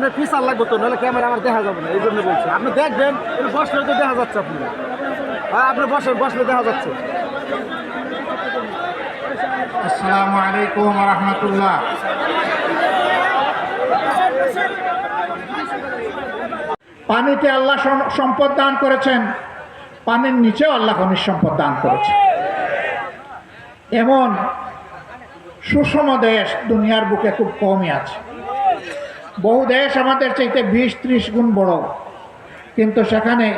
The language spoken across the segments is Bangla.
না পিছান লাগবে তো, নাহলে ক্যামেরা আমার দেখা যাবে না, এই জন্য বলছি। আপনি দেখবেন বসলে তো দেখা যাচ্ছে আপনি হ্যাঁ আপনি বসলে দেখা যাচ্ছে। আলাইকুম রহমতুল্লাহ। পানিতে আল্লাহ সম্পদ দান করেছেন। পানির নিচেও আল্লাহ খনিজ সম্পদ দান করেছেন। এমন সুষম দেশ দুনিয়ার বুকে খুব কমই আছে। বহু দেশ আমাদের চাইতে বিশ, ত্রিশ গুণ বড়। কিন্তু সেখানে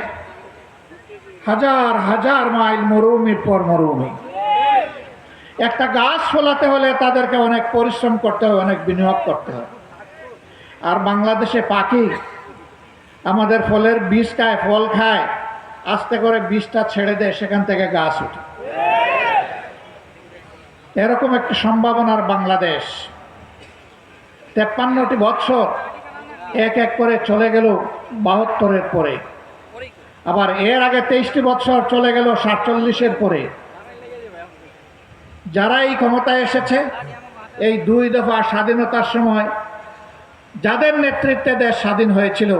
হাজার হাজার মাইল মরুভূমির পর মরুভূমি। একটা গাছ ফলাতে হলে তাদেরকে অনেক পরিশ্রম করতে হয়, অনেক বিনিয়োগ করতে হয়। আর বাংলাদেশে পাখি আমাদের ফলের বীজ খায় ফল খায়, আস্তে করে বীজটা ছেড়ে দেয়, সেখান থেকে গাছ ওঠে। এরকম একটি সম্ভাবনার বাংলাদেশ। তেপ্পান্নটি বছর এক এক করে চলে গেল বাহাত্তরের পরে। আবার এর আগে তেইশটি বছর চলে গেল সাতচল্লিশের পরে। যারা এই ক্ষমতায় এসেছে, এই দুই দফা স্বাধীনতার সময় যাদের নেতৃত্বে দেশ স্বাধীন হয়েছিল,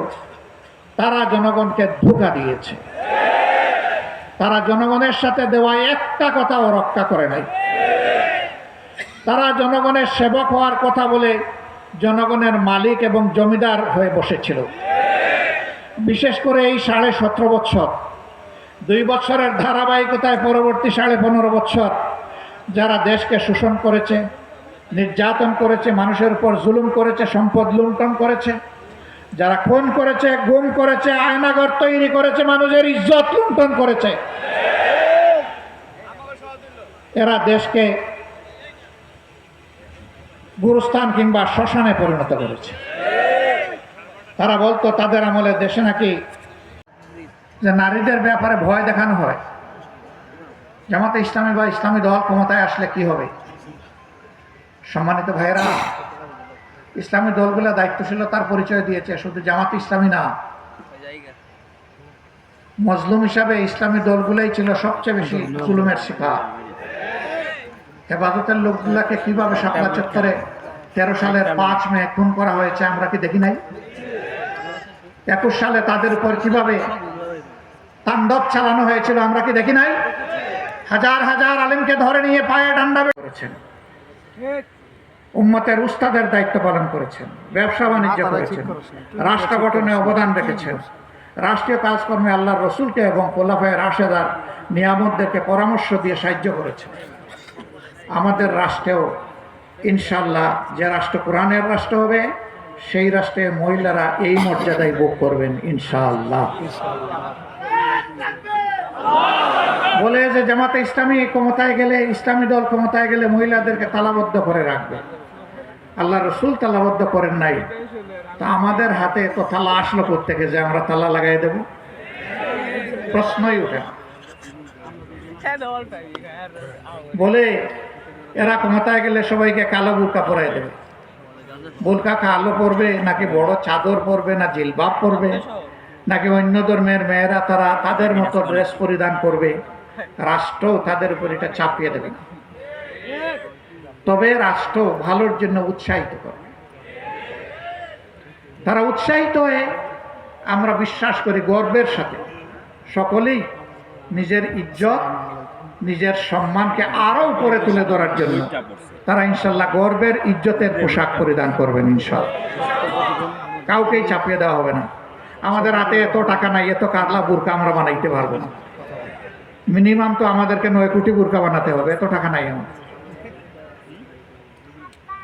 তারা জনগণকে ধোকা দিয়েছে। তারা জনগণের সাথে দেওয়া একটা কথাও রক্ষা করে নাই। তারা জনগণের সেবক হওয়ার কথা বলে জনগণের মালিক এবং জমিদার হয়ে বসেছিল। বিশেষ করে এই সাড়ে সতেরো বছর দুই বছরের ধারাবাহিকতায় পরবর্তী সাড়ে পনেরো বছর যারা দেশকে শোষণ করেছে, নির্যাতন করেছে, মানুষের উপর জুলুম করেছে, সম্পদ লুণ্ঠন করেছে, যারা খুন করেছে, গুম করেছে আয়নাগর তৈরি করেছে, মানুষের ইজ্জত লুণ্ঠন করেছে, এরা দেশকে গুরুস্থান কিংবা শ্মশানে পরিণত করেছে। তারা বলতো তাদের আমলে দেশে নাকি যে নারীদের ব্যাপারে ভয় দেখানো হয়। জামাতে ইসলামী বা ইসলামী দল ক্ষমতায় আসলে কি হবে? সম্মানিত ভাইয়েরা ইসলামী দলগুলো দায়িত্বশীলতার পরিচয় দিয়েছে শুধু জামাত ইসলামী না। মজলুম হিসাবে ইসলামী দলগুলোই ছিল সবচেয়ে বেশি জুলুমের শিকার। হেফাজতের লোকগুলাকে কীভাবে শাপলা চত্বরে তেরো সালের পাঁচ মে খুন করা হয়েছে আমরা কি দেখি নাই? একুশ সালে তাদের উপর কীভাবে তাণ্ডব চালানো হয়েছিল আমরা কি দেখি নাই? হাজার হাজার আলিমকে ধরে নিয়ে পায়ে ডান্ডা করেছেন। উম্মতের উস্তাদের দায়িত্ব পালন করেছেন ব্যবসা বাণিজ্য করেছেন রাষ্ট্র গঠনে অবদান রেখেছেন। রাষ্ট্রীয় কাজকর্মে আল্লাহর রসুলকে এবং কোলাফায় রাশেদার নিয়ামতদেরকে পরামর্শ দিয়ে সাহায্য করেছেন। আমাদের রাষ্ট্রেও ইনশাল্লাহ যে রাষ্ট্র কোরআনের রাষ্ট্র হবে, সেই রাষ্ট্রে মহিলারা এই মর্যাদায় ভোগ করবেন, ইনশাআল্লাহ। বলে যে জামাতে ইসলামী ক্ষমতায় গেলে, ইসলামী দল ক্ষমতায় গেলে মহিলাদেরকে তালাবদ্ধ করে রাখবে। আল্লাহ রসুল তালাবদ্ধ করেন নাই। তা আমাদের হাতে তো তালা আসলো প্রত্যেকে যে আমরা তালা লাগাই দেব? প্রশ্নই ওঠে বলে এরা ক্ষমতায় গেলে সবাইকে কালো বুরকা পরাই দেবে। বোরকা কালো পরবে, নাকি বড় চাদর পরবে, না জিলবাব পরবে, নাকি অন্য ধর্মের মেয়েরা তারা তাদের মতো ড্রেস পরিধান করবে রাষ্ট্র তাদের উপর এটা চাপিয়ে দেবে না। তবে রাষ্ট্র ভালোর জন্য উৎসাহিত করে। তারা উৎসাহিত হয়ে আমরা বিশ্বাস করি গর্বের সাথে। সকলেই নিজের ইজ্জত নিজের সম্মানকে আরও উপরে তুলে ধরার জন্য। তারা ইনশাল্লাহ গর্বের ইজ্জতের পোশাক পরিধান করবেন ইনশাল্লাহ। কাউকেই চাপিয়ে দেওয়া হবে না। আমাদের হাতে এত টাকা নাই এত কারলা বুরকা আমরা বানাইতে পারব না। মিনিমাম তো আমাদেরকে নয় কোটি বুরকা বানাতে হবে এত টাকা নাই আমার।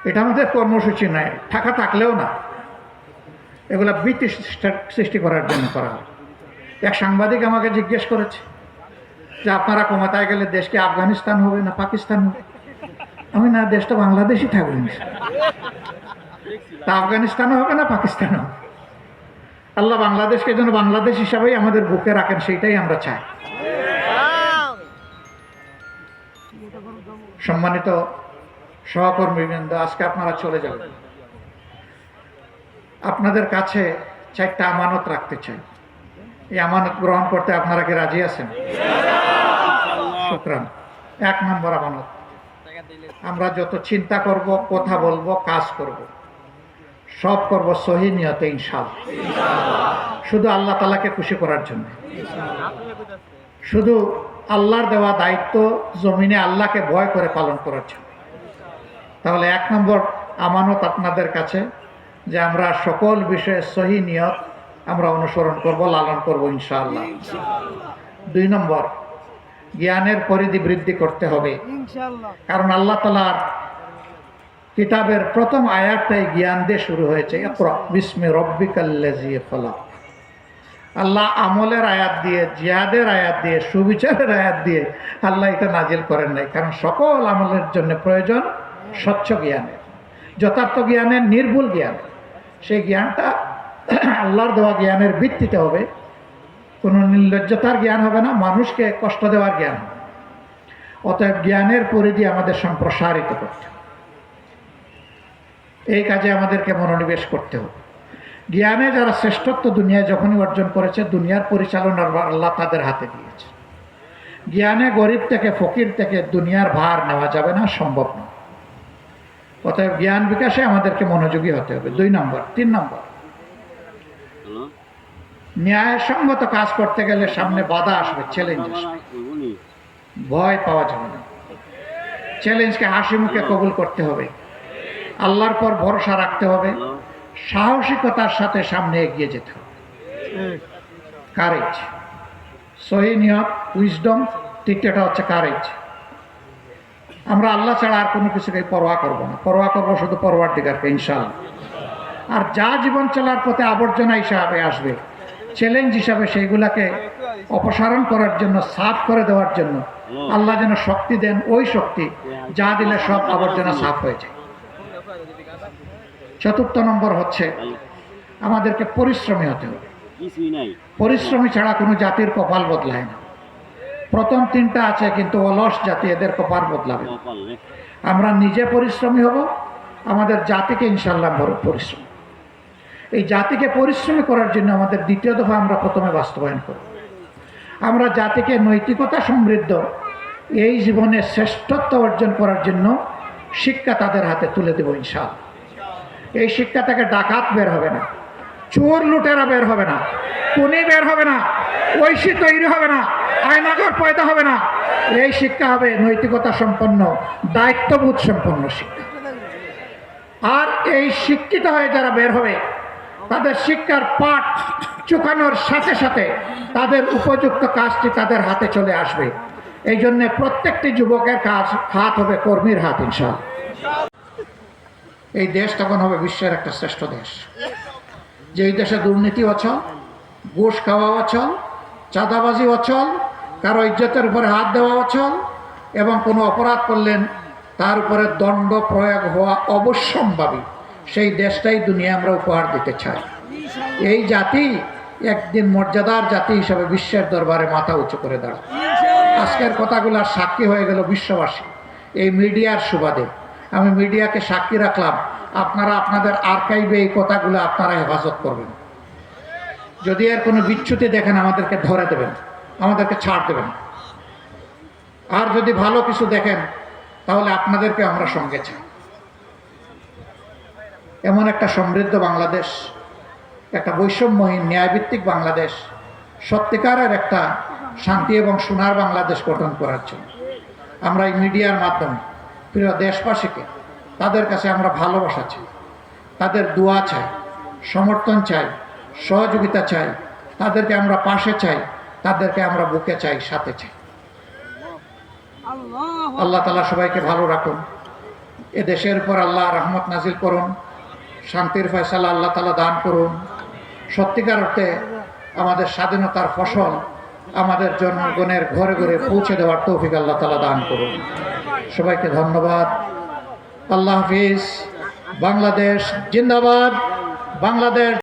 এটা আমাদের কর্মসূচি নয় টাকা থাকলেও না। এগুলা বৃত্তি সৃষ্টি- সৃষ্টি করার জন্য করা হয়। এক সাংবাদিক আমাকে জিজ্ঞেস করেছে যে আপনারা ক্ষমতায় গেলে দেশকে আফগানিস্তান হবে না পাকিস্তান হবে? আমি না, দেশটা বাংলাদেশই থাকবে তা আফগানিস্তানও হবে না, পাকিস্তানও হবে। আল্লাহ বাংলাদেশকে যেন বাংলাদেশ হিসাবেই আমাদের বুকে রাখেন, সেইটাই আমরা চাই। সম্মানিত সহকর্মীবৃন্দ, আজকে আপনারা চলে যাবেন। আপনাদের কাছে চারটা আমানত রাখতে চাই। এই আমানত গ্রহণ করতে আপনারা কি রাজি আছেন? শুক্রান এক নম্বর আমানত। আমরা যত চিন্তা করব, কথা বলব, কাজ করব, সব করব সহি নিয়তে ইনশাল্লাহ শুধু আল্লাহ তালাকে খুশি করার জন্য। শুধু আল্লাহর দেওয়া দায়িত্ব জমিনে আল্লাহকে ভয় করে পালন করার জন্য। তাহলে এক নম্বর আমানত আপনাদের কাছে, যে আমরা সকল বিষয়ে সহি নিয়ত আমরা অনুসরণ করব, লালন করব ইনশাআল্লাহ। দুই নম্বর জ্ঞানের পরিধি বৃদ্ধি করতে হবে। কারণ আল্লাহ তালার কিতাবের প্রথম আয়াতটাই জ্ঞান দিয়ে শুরু হয়েছে। বিস্মি রব্বিকাল্লাজি খলাক। আল্লাহ আমলের আয়াত দিয়ে জিয়াদের আয়াত দিয়ে সুবিচারের আয়াত দিয়ে আল্লাহ এটা নাজিল করেন নাই। কারণ সকল আমলের জন্য প্রয়োজন স্বচ্ছ জ্ঞানের যথার্থ জ্ঞানের নির্ভুল জ্ঞান। সেই জ্ঞানটা আল্লাহর দেওয়া জ্ঞানের ভিত্তিতে হবে। কোনো নির্লজ্জতার জ্ঞান হবে না, মানুষকে কষ্ট দেওয়ার জ্ঞান হবে। অতএব জ্ঞানের পরিধি আমাদের সম্প্রসারিত করতে এই কাজে আমাদেরকে মনোনিবেশ করতে হবে। জ্ঞানে যারা শ্রেষ্ঠত্ব দুনিয়ায় যখনই অর্জন করেছে, দুনিয়ার পরিচালনার আল্লাহ তাদের হাতে দিয়েছে। জ্ঞানে গরিব থেকে ফকির থেকে দুনিয়ার ভার নেওয়া যাবে না, সম্ভব না অতএব জ্ঞান বিকাশে আমাদেরকে মনোযোগী হতে হবে। দুই নম্বর, তিন নম্বর ন্যায়সঙ্গত কাজ করতে গেলে সামনে বাধা আসবে চ্যালেঞ্জ আসবে। ভয় পাওয়া যাবে না। চ্যালেঞ্জকে হাসি মুখে কবুল করতে হবে। আল্লাহর পর ভরসা রাখতে হবে। সাহসিকতার সাথে সামনে এগিয়ে যেতে হবে। কারেজ সহি উইজডম তৃতীয়টা হচ্ছে কারেজ আমরা আল্লাহ ছাড়া আর কোনো কিছুকে পরোয়া করব না। পরোয়া করব শুধু পরোয়ার দিগারকে ইনশাল্লাহ আর যা জীবন চলার পথে আবর্জনা হিসাবে আসবে চ্যালেঞ্জ হিসাবে সেইগুলাকে অপসারণ করার জন্য, সাফ করে দেওয়ার জন্য আল্লাহ যেন শক্তি দেন, ওই শক্তি যা দিলে সব আবর্জনা সাফ হয়ে যায়। চতুর্থ নম্বর হচ্ছে, আমাদেরকে পরিশ্রমী হতে হবে। পরিশ্রমী ছাড়া কোনো জাতির কপাল বদলায় না। প্রথম তিনটা আছে কিন্তু অলস জাতি, এদের কপাল বদলাবে। আমরা নিজে পরিশ্রমী হব, আমাদের জাতিকে ইনশাল্লাহ পরিশ্রম। এই জাতিকে পরিশ্রমী করার জন্য আমাদের দ্বিতীয় দফা আমরা প্রথমে বাস্তবায়ন করব। আমরা জাতিকে নৈতিকতা সমৃদ্ধ, এই জীবনে শ্রেষ্ঠত্ব অর্জন করার জন্য শিক্ষা তাদের হাতে তুলে দেব ইনশাল্লাহ এই শিক্ষা থেকে ডাকাত বের হবে না, চোর লুটেরা বের হবে না কুনি বের হবে না, ঐশী তৈরি হবে না আয়নাগর পয়দা হবে না। এই শিক্ষা হবে নৈতিকতা সম্পন্ন, দায়িত্ববোধ সম্পন্ন শিক্ষা। আর এই শিক্ষিত হয়ে যারা বের হবে তাদের শিক্ষার পাঠ চুকানোর সাথে সাথে তাদের উপযুক্ত কাজটি তাদের হাতে চলে আসবে। এই জন্যে প্রত্যেকটি যুবকের কাজ হাত হবে কর্মীর হাত ইনশাল এই দেশ তখন হবে বিশ্বের একটা শ্রেষ্ঠ দেশ। যেই দেশে দুর্নীতি অচল, ঘুষ খাওয়া অচল, চাঁদাবাজি অচল, কারও ইজ্জতের উপরে হাত দেওয়া অচল এবং কোনো অপরাধ করলেন তার উপরে দণ্ড প্রয়োগ হওয়া অবশ্যম্ভাবী। সেই দেশটাই দুনিয়া আমরা উপহার দিতে চাই। এই জাতি একদিন মর্যাদার জাতি হিসাবে বিশ্বের দরবারে মাথা উঁচু করে দাঁড়ায় আজকের কথাগুলোর সাক্ষী হয়ে গেল বিশ্ববাসী। এই মিডিয়ার সুবাদে। আমি মিডিয়াকে সাক্ষী রাখলাম। আপনারা আপনাদের আর্কাইভে এই কথাগুলো আপনারা হেফাজত করবেন। যদি এর কোনো বিচ্যুতি দেখেন, আমাদেরকে ধরে দেবেন। আমাদেরকে ছাড় দেবেন। আর যদি ভালো কিছু দেখেন, তাহলে আপনাদেরকে আমরা সঙ্গে চাই। এমন একটা সমৃদ্ধ বাংলাদেশ একটা বৈষম্যহীন ন্যায়ভিত্তিক বাংলাদেশ সত্যিকারের একটা শান্তি এবং সোনার বাংলাদেশ গঠন করার জন্য। আমরা এই মিডিয়ার মাধ্যমে প্রিয় দেশবাসীকে তাদের কাছে আমরা ভালোবাসা চাই তাদের দোয়া চাই সমর্থন চাই সহযোগিতা চাই তাদেরকে আমরা পাশে চাই তাদেরকে আমরা বুকে চাই সাথে চাই। আল্লাহ তালা সবাইকে ভালো রাখুন। এ দেশের উপর আল্লাহ রহমত নাজিল করুন। শান্তির ফয়সালা আল্লাহ তালা দান করুন। সত্যিকার অর্থে আমাদের স্বাধীনতার ফসল আমাদের জনগণের ঘরে ঘরে পৌঁছে দেওয়ার তৌফিক আল্লাহ তালা দান করুন। সবাইকে ধন্যবাদ। আল্লাহ হাফিজ। বাংলাদেশ জিন্দাবাদ। বাংলাদেশ